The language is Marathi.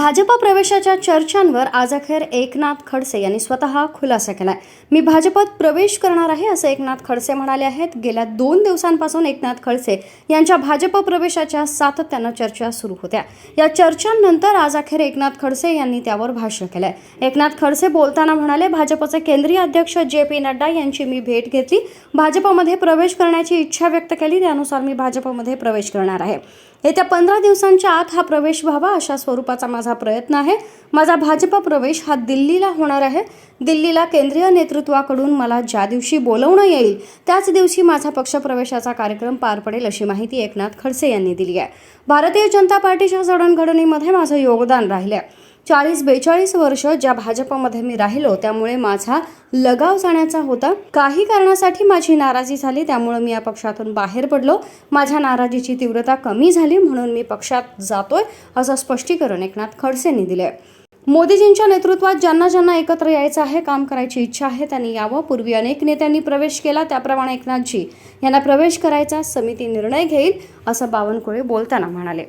भाजप प्रवेशाच्या चर्चांवर आज अखेर एकनाथ खडसे यांनी स्वतः खुलासा केलाय. मी भाजपात प्रवेश करणार आहे असं एकनाथ खडसे म्हणाले आहेत. गेल्या दोन दिवसांपासून एकनाथ खडसे यांच्या भाजप प्रवेशाच्या सातत्यानं चर्चा सुरू होत्या. या चर्चांनंतर आज अखेर एकनाथ खडसे यांनी त्यावर भाष्य केलंय. एकनाथ खडसे बोलताना म्हणाले भाजपचे केंद्रीय अध्यक्ष जे पी नड्डा यांची मी भेट घेतली. भाजपमध्ये प्रवेश करण्याची इच्छा व्यक्त केली. त्यानुसार मी भाजपमध्ये प्रवेश करणार आहे. येत्या पंधरा दिवसांच्या आत हा प्रवेश व्हावा अशा स्वरूपाचा माझा प्रयत्न आहे. माझा भाजप प्रवेश हा दिल्लीला होणार आहे. दिल्लीला केंद्रीय नेतृत्वाकडून मला ज्या दिवशी बोलवणं येईल त्याच दिवशी माझा पक्षप्रवेशाचा कार्यक्रम पार पडेल अशी माहिती एकनाथ खडसे यांनी दिली आहे. भारतीय जनता पार्टीच्या जडणघडणीमध्ये माझं योगदान राहिलं आहे चाळीस बेचाळीस वर्ष ज्या भाजपमध्ये मी राहिलो त्यामुळे माझा लगाव जाण्याचा होता. काही कारणासाठी माझी नाराजी झाली त्यामुळे मी या पक्षातून बाहेर पडलो. माझ्या नाराजीची तीव्रता कमी झाली म्हणून मी पक्षात जातोय असं स्पष्टीकरण एकनाथ खडसेंनी दिले मोदीजींच्या नेतृत्वात ज्यांना ज्यांना एकत्र यायचं आहे काम करायची इच्छा आहे त्यांनी यावं. पूर्वी अनेक नेत्यांनी प्रवेश केला त्याप्रमाणे एकनाथजी यांना प्रवेश करायचा समिती निर्णय घेईल असं बावनकुळे बोलताना म्हणाले.